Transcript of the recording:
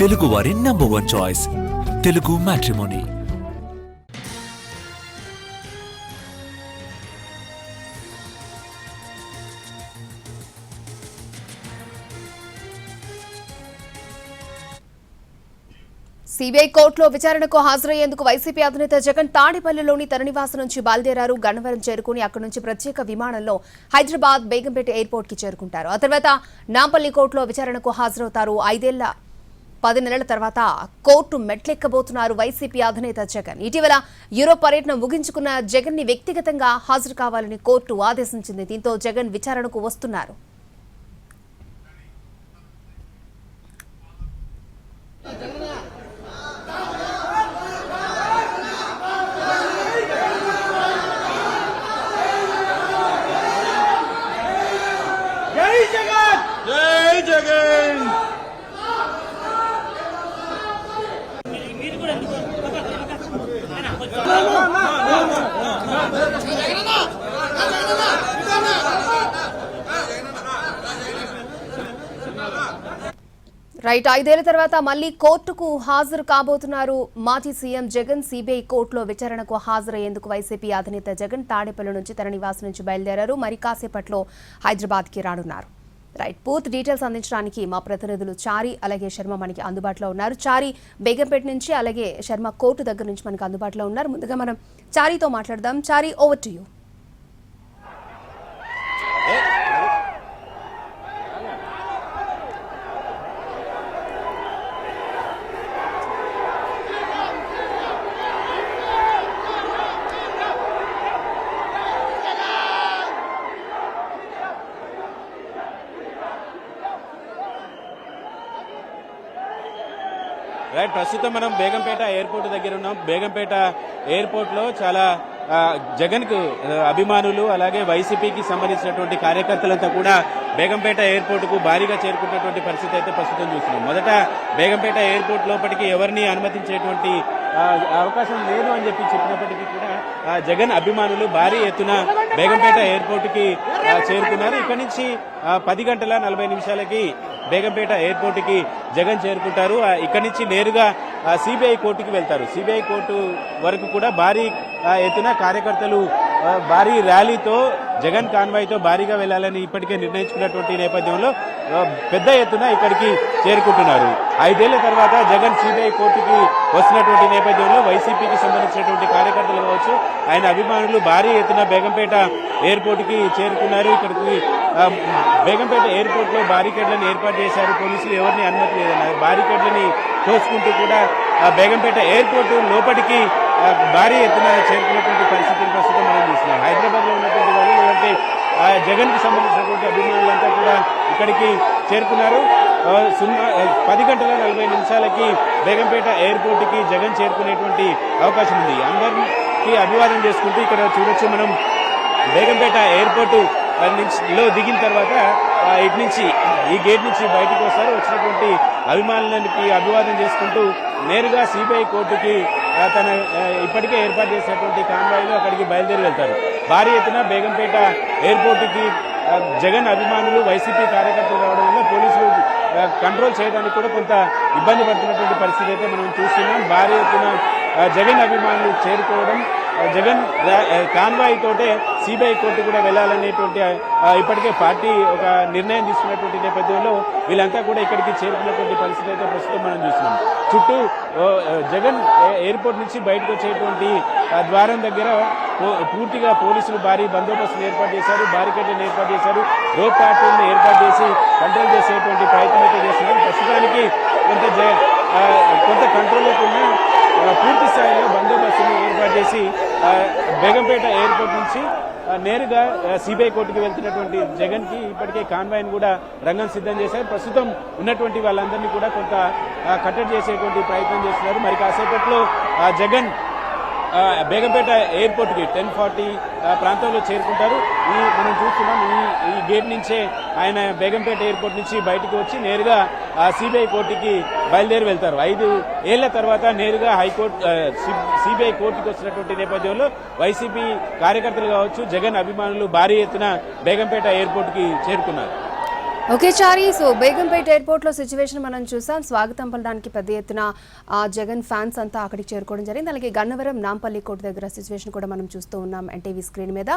తెలుగువారి number one choice Telugu matrimony CBI కోర్టులో విచారణకు హాజరయ్యేందుకు వైసీపీ అధినేత జగన్ తాడేపల్లిలోని తన నుంచి బయలుదేరారు. గన్నవరం చేరుకుని అక్కడి నుంచి ప్రత్యేక విమానంలో హైదరాబాద్ బేగంపేట ఎయిర్పోర్ట్కి చేరుకుంటారు. ఆ తర్వాత నాంపల్లి కోర్టులో విచారణకు హాజరవుతారు. ఐదేళ్ళ పది నెలల తర్వాత కోర్టు మెట్లెక్కబోతున్నారు వైసీపీ అధినేత జగన్. ఇటీవల యూరోప్ పర్యటన ముగించుకున్న జగన్ని వ్యక్తిగతంగా హాజరు కావాలని కోర్టు ఆదేశించింది. దీంతో జగన్ విచారణకు వస్తున్నారు. జై జగన్! రైట్ ఐదేళ్ళ తర్వాత మళ్ళీ కోర్టుకు హాజరు కాబోతున్నారు మాజీ సీఎం జగన్. సిబిఐ కోర్టులో విచారణకు హాజరయ్యేందుకు వైసీపీ అధినేత జగన్ తాడేపల్లి నుంచి తన నివాసం నుంచి బయలుదేరారు. మరి కాసేపట్లో హైదరాబాద్కి రానున్నారు. రైట్ పూర్తి డీటెయిల్స్ అందించడానికి మా ప్రతినిధులు చారి అలాగే శర్మ మనకి అందుబాటులో ఉన్నారు. చారి బేగంపేట నుంచి అలాగే శర్మ కోర్టు దగ్గర నుంచి మనకి అందుబాటులో ఉన్నారు. ముందుగా మనం చారీతో మాట్లాడదాం. Chari over to you right ప్రస్తుతం మనం బేగంపేట ఎయిర్పోర్ట్ దగ్గర ఉన్నాం. బేగంపేట ఎయిర్పోర్ట్లో చాలా జగన్కు అభిమానులు అలాగే వైసీపీకి సంబంధించినటువంటి కార్యకర్తలంతా కూడా బేగంపేట ఎయిర్పోర్ట్కు భారీగా చేరుకున్నటువంటి పరిస్థితి అయితే ప్రస్తుతం చూస్తున్నాం. మొదట బేగంపేట ఎయిర్పోర్ట్ లోపలికి ఎవరిని అనుమతించేటువంటి అవకాశం లేదు అని చెప్పి చెప్పినప్పటికీ కూడా ఆ, జగన్ అభిమానులు భారీ ఎత్తున బేగంపేట ఎయిర్పోర్ట్కి చేరుకున్నారు. ఇక్కడి నుంచి పది గంటల నలభై నిమిషాలకి బేగంపేట ఎయిర్పోర్ట్కి జగన్ చేరుకుంటారు. ఇక్కడి నుంచి నేరుగా సిబిఐ కోర్టుకి వెళ్తారు. సిబిఐ కోర్టు వరకు కూడా భారీ ఎత్తున కార్యకర్తలు భారీ ర్యాలీతో జగన్ కాన్వాయ్తో భారీగా వెళ్ళాలని ఇప్పటికే నిర్ణయించుకున్నటువంటి నేపథ్యంలో పెద్ద ఎత్తున ఇక్కడికి చేరుకుంటున్నారు. ఐదేళ్ళ తర్వాత జగన్ సిబిఐ కోర్టుకి వస్తున్నటువంటి నేపథ్యంలో వైసీపీకి సంబంధించినటువంటి కార్యకర్తలు కావచ్చు ఆయన అభిమానులు భారీ ఎత్తున బేగంపేట ఎయిర్పోర్ట్కి చేరుకున్నారు. ఇక్కడికి బేగంపేట ఎయిర్పోర్ట్లో బారికేడ్లను ఏర్పాటు చేశారు. పోలీసులు ఎవరిని అనుమతి లేదన్నారు. బారికేడ్లని తోసుకుంటూ కూడా బేగంపేట ఎయిర్పోర్ట్ లోపలికి భారీ ఎత్తున చేరుకున్నటువంటి పరిస్థితిని ప్రస్తుతం మనం చూస్తున్నాం. హైదరాబాద్లో ఉన్నటువంటి వాళ్ళు లేదంటే ఆ, జగన్కి సంబంధించినటువంటి అభిమానులంతా కూడా ఇక్కడికి చేరుకున్నారు. సున్నా పది గంటల నలభై నిమిషాలకి బేగంపేట ఎయిర్పోర్ట్కి జగన్ చేరుకునేటువంటి అవకాశం ఉంది. అందరికీ అభివాదం చేసుకుంటూ ఇక్కడ చూడొచ్చు మనం. బేగంపేట ఎయిర్పోర్ట్ నుంచి లో దిగిన తర్వాత ఆ, ఇటు నుంచి ఈ గేట్ నుంచి బయటకు వస్తారు. వచ్చినటువంటి అభిమానులకి అభివాదం చేసుకుంటూ నేరుగా సిబిఐ కోర్టుకి తన ఇప్పటికే ఏర్పాటు చేసినటువంటి కాన్వాయ్లో అక్కడికి బయలుదేరి వెళ్తారు. భారీ ఎత్తున బేగంపేట ఎయిర్పోర్టుకి జగన్ అభిమానులు వైసీపీ కార్యకర్తలు రావడం వల్ల పోలీసులు కంట్రోల్ చేయడానికి కూడా కొంత ఇబ్బంది పడుతున్నటువంటి పరిస్థితి అయితే మనం చూస్తున్నాం. భారీ ఎత్తున జగన్ అభిమానులు చేరుకోవడం జగన్ కాన్వాయ్ తోటే సిబిఐ కోర్టు కూడా వెళ్ళాలనేటువంటి ఇప్పటికే పార్టీ ఒక నిర్ణయం తీసుకున్నటువంటి నేపథ్యంలో వీళ్ళంతా కూడా ఇక్కడికి చేరుకున్నటువంటి పరిస్థితి అయితే ప్రస్తుతం మనం చూస్తున్నాం. చుట్టూ జగన్ ఎయిర్పోర్ట్ నుంచి బయటకు వచ్చేటువంటి ద్వారం దగ్గర పూర్తిగా పోలీసులు భారీ బందోబస్తును ఏర్పాటు చేశారు బారికేడ్లను ఏర్పాటు చేశారు రోడ్ ప్లాట్ఫామ్ను ఏర్పాటు చేసి కంట్రోల్ చేసేటువంటి ప్రయత్నం అయితే చేస్తున్నారు. ప్రస్తుతానికి కొంత జ- కొంత కంట్రోల్లోకి ఉన్న పూర్తి స్థాయిలో బందోబస్తును ఏర్పాటు చేసి బేగంపేట ఎయిర్పోర్ట్ నుంచి నేరుగా సిబిఐ కోర్టుకి వెళ్తున్నటువంటి జగన్కి ఇప్పటికే కాన్వాయ్ని కూడా రంగం సిద్ధం చేశారు. ప్రస్తుతం ఉన్నటువంటి వాళ్ళందరినీ కూడా కొంత కట్టడి చేసేటువంటి ప్రయత్నం చేస్తున్నారు. మరి కాసేపట్లో ఆ, జగన్ బేగంపేట ఎయిర్పోర్ట్కి టెన్ ఫార్టీ ప్రాంతంలో చేరుకుంటారు. ఈ మనం చూస్తున్నాం ఈ ఈ గేట్ నుంచే ఆయన బేగంపేట ఎయిర్పోర్ట్ నుంచి బయటకు వచ్చి నేరుగా సిబిఐ కోర్టుకి బయలుదేరి వెళ్తారు. ఐదు ఏళ్ళ తర్వాత నేరుగా హైకోర్టు సిబిఐ కోర్టుకి వచ్చినటువంటి నేపథ్యంలో వైసీపీ కార్యకర్తలు కావచ్చు జగన్ అభిమానులు భారీ ఎత్తున బేగంపేట ఎయిర్పోర్ట్కి చేరుకున్నారు. ఓకే చారి సో బేగంపేట ఎయిర్పోర్ట్లో సిచ్యువేషన్ మనం చూసాం. స్వాగతం పలడానికి పెద్ద ఎత్తున ఆ, జగన్ ఫ్యాన్స్ అంతా అక్కడికి చేరుకోవడం జరిగింది. అలాగే గన్నవరం నాంపల్లి కోర్టు దగ్గర సిచ్యువేషన్ కూడా మనం చూస్తూ ఉన్నాం ఎన్టీవీ స్క్రీన్ మీద.